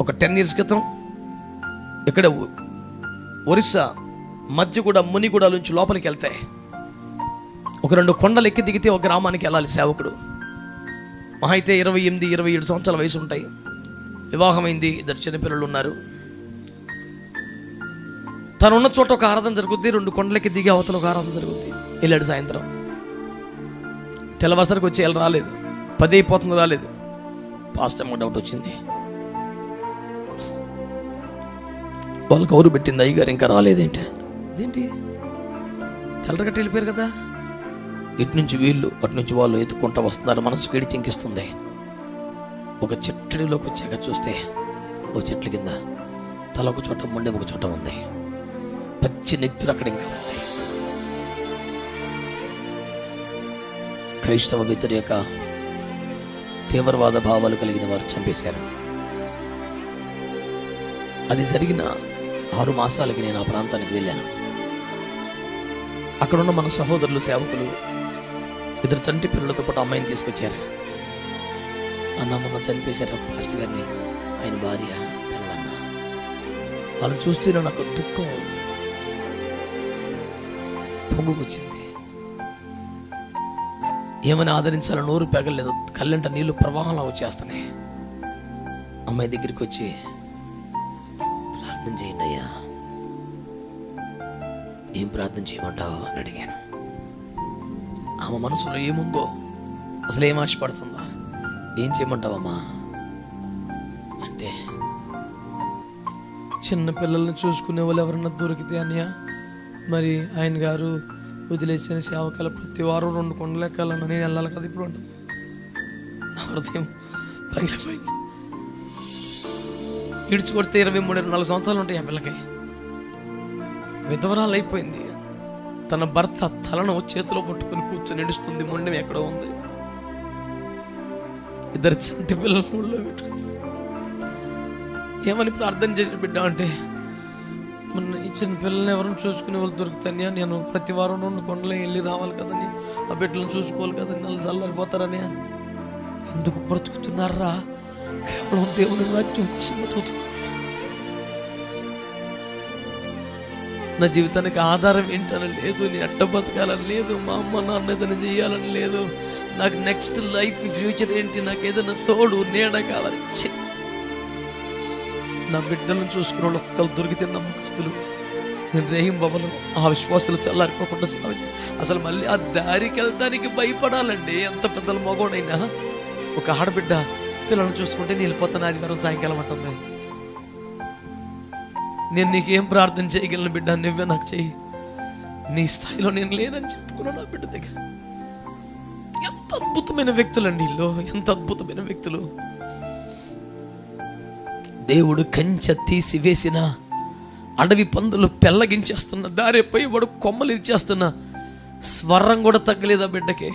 ఒక ten years క్రితం ఇక్కడ ఒరిస్సా మధ్య కూడా మునిగూడ నుంచి లోపలికి వెళ్తే ఒక రెండు కొండలు ఎక్కి దిగితే ఒక గ్రామానికి వెళ్ళాలి సేవకుడు. మహా అయితే ఇరవై ఎనిమిది ఇరవై ఏడు సంవత్సరాల వయసు ఉంటాయి. వివాహమైంది ఇద్దరు చిన్నపిల్లలు ఉన్నారు. తను ఉన్న చోట ఒక ఆరాధన జరుగుద్ది రెండు కొండలకి దిగి అవతల ఒక ఆరాధన జరుగుద్ది. వెళ్ళాడు సాయంత్రం. తెల్లవారుసరికి వచ్చి వెళ్ళి రాలేదు పది అయిపోతుంది రాలేదు. పాస్ట్ టైం డౌట్ వచ్చింది. వాళ్ళు కౌరు పెట్టింది అయ్యగారు ఇంకా రాలేదేంటి? అదేంటి తెల్లరగట్టి వెళ్ళిపోయారు కదా. ఇటు నుంచి వీళ్ళు అటు నుంచి వాళ్ళు ఎత్తుకుంటా వస్తున్నారు. మనసు గడి చింకిస్తుంది. ఒక చెట్టడిలోకి వచ్చాక చూస్తే ఓ చెట్ల కింద తల ఒక చోట ముండె ఒక చోట ఉంది. పచ్చి నెత్తురు అక్కడ ఇంకా ఉంది. క్రైస్తవ వ్యతిరేక తీవ్రవాద భావాలు కలిగిన వారు చంపేశారు. అది జరిగిన ఆరు మాసాలకి నేను ఆ ప్రాంతానికి వెళ్ళాను. అక్కడున్న మన సహోదరులు సేవకులు ఇద్దరు చంటి పిల్లలతో పాటు అమ్మాయిని తీసుకొచ్చారు. అన్న మొన్న చనిపేశారు పాస్టర్ గారిని ఆయన భార్య పిల్లన్న వాళ్ళని చూస్తేనే నాకు దుఃఖం పొంగుకొచ్చింది. ఏమని ఆదరించాలో నోరు పెగలేదు కళ్ళంట నీళ్ళు ప్రవాహంలో వచ్చేస్తున్నాయి. అమ్మాయి దగ్గరికి వచ్చి ప్రార్థన చేయండి అయ్యా. ఏం ప్రార్థన చేయమంటావు అని అడిగాను. ఆమె మనసులో ఏముందో అసలు ఏం ఆశపడుతుందా? ఏం చేయమంటావమ్మా? అంటే చిన్న పిల్లల్ని చూసుకునే వాళ్ళు ఎవరన్నా దొరికితే అన్నయ్య మరి ఆయన గారు వదిలేసిన సేవకాల ప్రతి వారం రెండు కొండలు ఎక్కాలని నేను వెళ్ళాలి కదా ఇప్పుడు అంటే హృదయం పగిలిపోయింది ఇడిచి కొడితే ఇరవై మూడు ఇరవై నాలుగు సంవత్సరాలు ఉంటాయి ఆ పిల్లకి. విధవరాలు అయిపోయింది. తన భర్త తలను చేతిలో పట్టుకొని కూర్చొని నడుస్తుంది మొండెం ఎక్కడో ఉంది. ఇద్దరు చంటి పిల్లలు ఊళ్ళో పెట్టుకుని. ఏమని ప్రార్థన చేసి బిడ్డ అంటే మొన్న ఇచ్చిన పిల్లల్ని ఎవరిని చూసుకునే వాళ్ళు దొరుకుతాయని నేను ప్రతి వారం రెండు కొండలే వెళ్ళి రావాలి కదని ఆ బిడ్డలను చూసుకోవాలి కదని నన్ను చల్లారిపోతారని. ఎందుకు బ్రతుకుతున్నారా? కేవలం దేవుని రాజ్యం కోసం నా జీవితానికి ఆధారం ఏంటని లేదు నేను అట్ట బతకాలని లేదు మా అమ్మ నాన్న ఏదైనా చేయాలని లేదు. నాకు నెక్స్ట్ లైఫ్ ఫ్యూచర్ ఏంటి నాకు ఏదైనా తోడు నీడ కావాలి. నా బిడ్డలను చూసుకున్న వాళ్ళు ఒక్కరు దొరికితే నమ్మకస్తులు. నేను రేహిం బాబలు ఆ విశ్వాసులు చల్లారిపోకుండా సాగు అసలు మళ్ళీ ఆ దారికి వెళ్ళడానికి భయపడాలండి. ఎంత పెద్దల మగోడైనా. ఒక ఆడబిడ్డ పిల్లలను చూసుకుంటే నేను వెళ్ళిపోతాను ఆదివారం సాయంకాలం అంటుంది. నేను నీకేం ప్రార్థన చేయగలను బిడ్డ? నువ్వే నాకు చెయ్యి. నీ స్థాయిలో నేను లేనని చెప్పుకున్నాను నా బిడ్డ దగ్గర. ఎంత అద్భుతమైన వ్యక్తులండి వీళ్ళు. ఎంత అద్భుతమైన వ్యక్తులు. దేవుడు కంచె తీసి వేసిన అడవి పందులు పెల్లగించేస్తున్న దారిపై వాడు కొమ్మలు ఇచ్చేస్తున్న స్వరం కూడా తగ్గలేదు ఆ బిడ్డకి?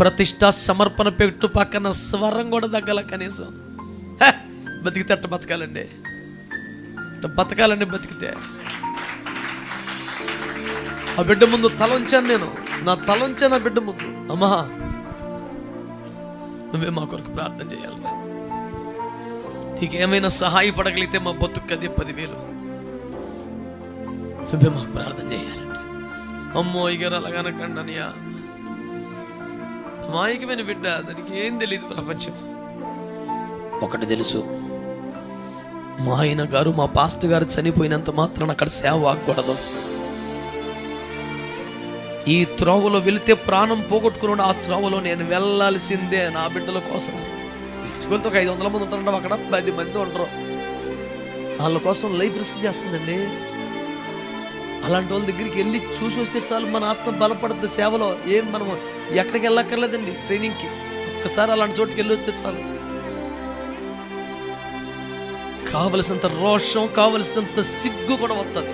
ప్రతిష్ట సమర్పణ పెట్టు పక్కన స్వరం కూడా తగ్గల కనీసం. బతికితే అట్ట బతకాలండి. బతకాలండి బతికితే. ఆ బిడ్డ ముందు తల ఉంచాను నేను. నా తల ఉంచాను ఆ బిడ్డ ముందు. అమ్మా నువ్వే మా కొరకు ప్రార్థన చేయాలి నీకేమైనా సహాయపడగలిగితే మా బతుకు అదే పదివేలు. నువ్వే మాకు ప్రార్థన చేయాలంటే అమ్మో ఇగర అలాగనకండి అనియా మాయకమైన బిడ్డ దానికి ఏం తెలియదు ప్రపంచం. ఒకటి తెలుసు మా ఆయన గారు మా పాస్టర్ గారు చనిపోయినంత మాత్రాన అక్కడ సేవ ఆగకూడదు. ఈ త్రోవలో వెళితే ప్రాణం పోగొట్టుకున్నాడు ఆ త్రోవలో నేను వెళ్ళాల్సిందే నా బిడ్డల కోసం. స్కూల్తో ఒక ఐదు వందల మంది ఉంటారంట అక్కడ పది మంది ఉండరు. వాళ్ళ కోసం లైఫ్ రిస్క్ చేస్తుందండి. అలాంటి వాళ్ళ దగ్గరికి వెళ్ళి చూసి వస్తే చాలు మన ఆత్మ బలపడుతుంది సేవలో. ఏం మనము ఎక్కడికి వెళ్ళక్కర్లేదండి ట్రైనింగ్కి. ఒక్కసారి అలాంటి చోటుకి వెళ్ళి వస్తే చాలు. కావలసినంత రోషం కావలసినంత సిగ్గు కూడా వస్తుంది